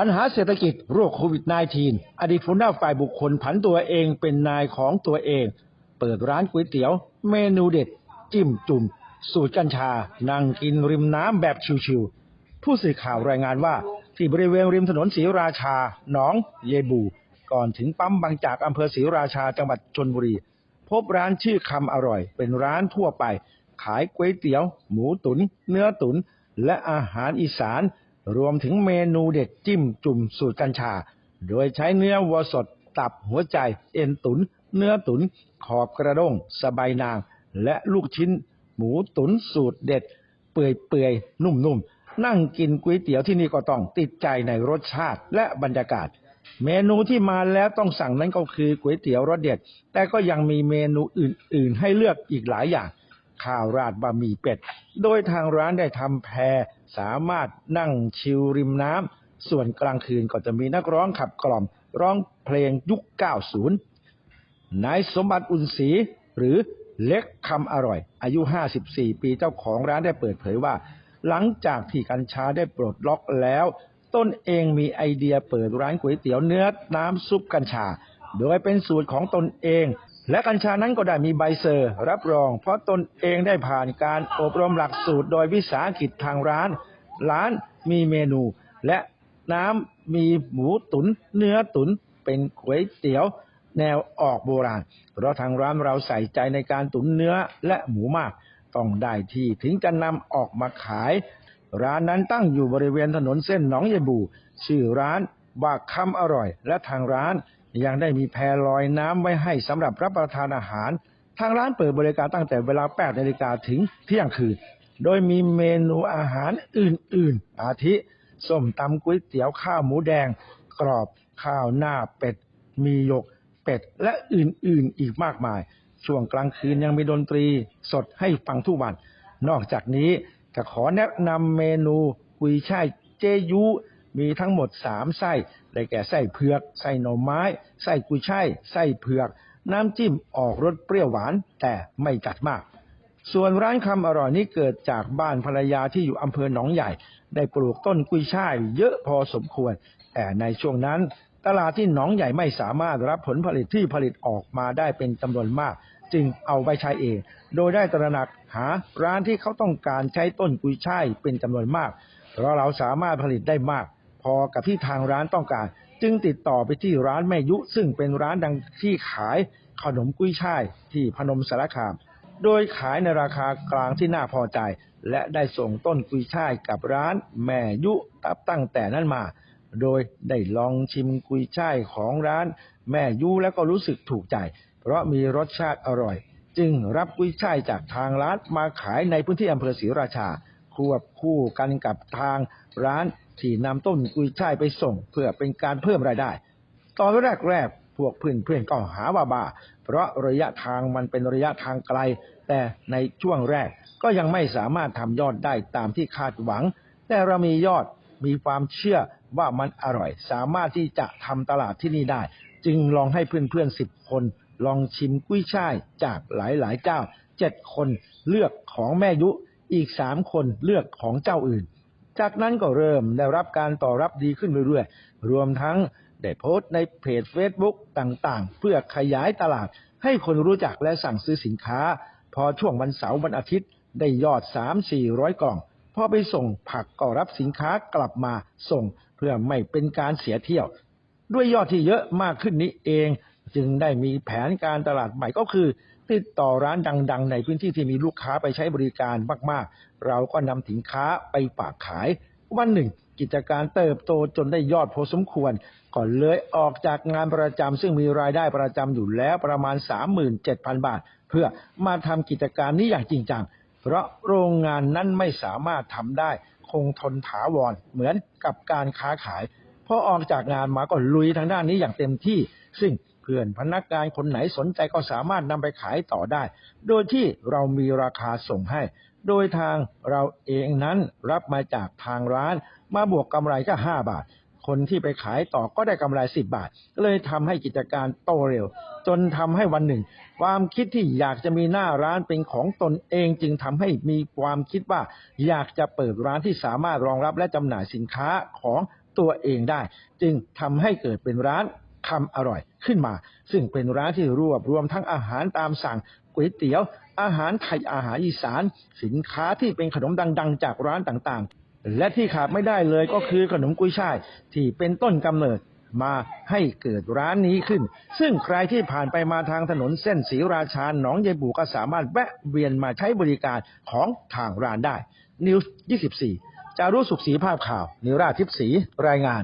ปัญหาเศรษฐกิจโรคโควิด -19 อดีตหัวหน้าฝ่ายบุคคลผันตัวเองเป็นนายของตัวเอง เปิดร้านก๋วยเตี๋ยว เมนูเด็ด จิ้มจุ่ม สูตรกัญชา นั่งกินริมน้ำแบบชิวๆผู้สื่อข่าวรายงานว่า ที่บริเวณริมถนนศรีราชา หนอง เยบู ก่อนถึงปั๊มบางจากอำเภอศรีราชาจังหวัดชนบุรี พบร้านชื่อคำอร่อย เป็นร้านทั่วไป ขายก๋วยเตี๋ยว หมูตุนเนื้อตุ๋นและอาหารอีสาน รวมถึงเมนูเด็ดจิ้มจุ่มสูตรกัญชา โดยใช้เนื้อวัวสด ตับหัวใจ เอ็นตุน เนื้อตุน ขอบกระด้ง สบายนาง และลูกชิ้น หมูตุนสูตรเด็ด เปื่อยๆ นุ่มๆ นั่งกินก๋วยเตี๋ยวที่นี่ก็ต้องติดใจในรสชาติและบรรยากาศ เมนูที่มาแล้วต้องสั่งนั้นก็คือก๋วยเตี๋ยวรสเด็ด แต่ก็ยังมีเมนูอื่น ๆ ให้เลือกอีกหลายอย่าง ข้าวราดบะหมี่เป็ด โดยทางร้านได้ทำแพรสามารถนั่งชิลริมน้ำ ส่วนกลางคืนก็จะมีนักร้องขับกล่อม ร้องเพลงยุค 90 นายสมบัติอุ่นศรีหรือเล็กคำอร่อย อายุ 54 ปีเจ้าของร้านได้เปิดเผยว่า หลังจากที่กัญชาได้ปลดล็อกแล้ว ต้นเองมีไอเดียเปิดร้านก๋วยเตี๋ยวเนื้อน้ำซุปกัญชา โดยเป็นสูตรของตนเอง และกัญชานั้นก็ได้มีใบเซอร์ รับรอง เพราะตนเองได้ผ่านการอบรมหลักสูตรโดยวิสาหกิจทางร้าน ร้านมีเมนู และน้ำมีหมูตุน เนื้อตุน เป็นก๋วยเตี๋ยว แนวออกโบราณ เพราะทางร้านเราใส่ใจในการตุ๋นเนื้อและหมูมาก ต้องได้ที่ถึงจะนำออกมาขาย ร้านนั้นตั้งอยู่บริเวณถนนเส้นหนองยบู ชื่อร้านว่าคำอร่อย และทางร้าน ยังได้มีแพรลอยน้ำไว้ให้สำหรับรับประทานอาหาร ทางร้านเปิดบริการตั้งแต่เวลา8นาฬิกาถึงเที่ยงคืน โดยมีเมนูอาหารอื่น ๆ อาทิส้มตำก๋วยเตี๋ยวข้าวหมูแดง กรอบข้าวหน้าเป็ด มีหยกเป็ด และอื่น ๆ อีกมากมาย ช่วงกลางคืนยังมีดนตรีสดให้ฟังทุกวัน นอกจากนี้ก็ขอแนะนำเมนูกุยช่ายเจยุ มีทั้งหมดสามไส้ได้แก่ไส้เผือก ไส้หน่อไม้ ไส้กุยช่าย ไส้เผือก น้ำจิ้มออกรสเปรี้ยวหวาน แต่ไม่จัดมาก ส่วนร้านคำอร่อยนี้เกิดจากบ้านภรรยาที่อยู่อำเภอหนองใหญ่ ได้ปลูกต้นกุยช่ายเยอะพอสมควร แต่ในช่วงนั้นตลาดที่หนองใหญ่ไม่สามารถรับผลผลิตที่ผลิตออกมาได้เป็นจำนวนมาก จึงเอาไปใช้เอง โดยได้ตระหนักหาร้านที่เขาต้องการใช้ต้นกุยช่ายเป็นจำนวนมาก เพราะเราสามารถผลิตได้มาก อกับที่ทางร้านต้องการ จึงติดต่อไปที่ร้านแม่ยุ ซึ่งเป็นร้านดังที่ขายขนมกุ้ยช่ายที่พนมสารคาม โดยขายในราคากลางที่น่าพอใจ และได้ส่งต้นกุยช่ายกับร้านแม่ยุตับตั้งแต่นั้นมา โดยได้ลองชิมกุยช่ายของร้านแม่ยุแล้วก็รู้สึกถูกใจ เพราะมีรสชาติอร่อย จึงรับกุยช่ายจากทางร้านมาขายในพื้นที่อำเภอศรีราชาควบคู่กันกับทางร้าน ที่นำต้นกุยช่ายไปส่งเพื่อเป็นการเพิ่มรายได้ ตอนแรกๆพวกเพื่อนๆก็หาว่าบ้า เพราะระยะทางมันเป็นระยะทางไกล แต่ในช่วงแรกก็ยังไม่สามารถทำยอดได้ตามที่คาดหวัง แต่เรามียอดมีความเชื่อว่ามันอร่อย สามารถที่จะทำตลาดที่นี่ได้ จึงลองให้เพื่อนๆสิบคน ลองชิมกุ้ยช่ายจากหลายๆเจ้าเจ็ดคนเลือกของแม่ยุอีกสามคนเลือกของเจ้าอื่น จากนั้นก็เริ่มได้รับการต่อรับดีขึ้นเรื่อยๆ รวมทั้งได้โพสต์ในเพจ Facebook ต่างๆ เพื่อขยายตลาดให้คนรู้จักและสั่งซื้อสินค้า พอช่วงวันเสาร์วันอาทิตย์ได้ยอด 3-400 กล่อง พอไปส่งผักก็รับสินค้ากลับมาส่งเพื่อไม่เป็นการเสียเที่ยว ด้วยยอดที่เยอะมากขึ้นนี้เอง จึงได้มีแผนการตลาดใหม่ก็คือ ติดต่อร้านดัง ๆ ในพื้นที่ที่มีลูกค้าไปใช้บริการมากๆ เราก็นำสินค้าไปฝากขาย วันหนึ่ง กิจการเติบโตจนได้ยอดพอสมควรก่อนเลยออกจากงานประจำซึ่งมีรายได้ประจำอยู่แล้วประมาณ 37,000 บาท เพื่อมาทำกิจการนี้อย่างจริงจังเพราะโรงงานนั้นไม่สามารถทำได้ คงทนถาวรเหมือนกับการค้าขายพอออกจากงานมาก็ลุยทางด้านนี้อย่างเต็มที่ ซึ่ง พื่อนพนักงานคนไหนสนใจก็สามารถนำไปขายต่อได้ โดยที่เรามีราคาส่งให้ โดยทางเราเองนั้นรับมาจากทางร้าน มาบวกกำไรแค่ห้าบาท คนที่ไปขายต่อก็ได้กำไรสิบบาท เลยทำให้กิจการโตเร็ว จนทำให้วันหนึ่ง ความคิดที่อยากจะมีหน้าร้านเป็นของตนเองจึงทำให้มีความคิดว่า อยากจะเปิดร้านที่สามารถรองรับและจำหน่ายสินค้าของตัวเองได้ จึงทำให้เกิดเป็นร้าน คำอร่อยขึ้นมา ซึ่งเป็นร้านที่รวบรวมทั้งอาหารตามสั่งก๋วยเตี๋ยว อาหารไทยอาหารอีสาน สินค้าที่เป็นขนมดัง ๆ จากร้านต่างๆ และที่ขาดไม่ได้เลยก็คือขนมกุ้ยช่ายที่เป็นต้นกำเนิดมาให้เกิดร้านนี้ขึ้น ซึ่งใครที่ผ่านไปมาทางถนนเส้นศรีราชาหนองยายบูก็สามารถแวะเวียนมาใช้บริการของทางร้านได้นิวส์24 จารุสุขศรีภาพข่าว นิราทิพศรีรายงาน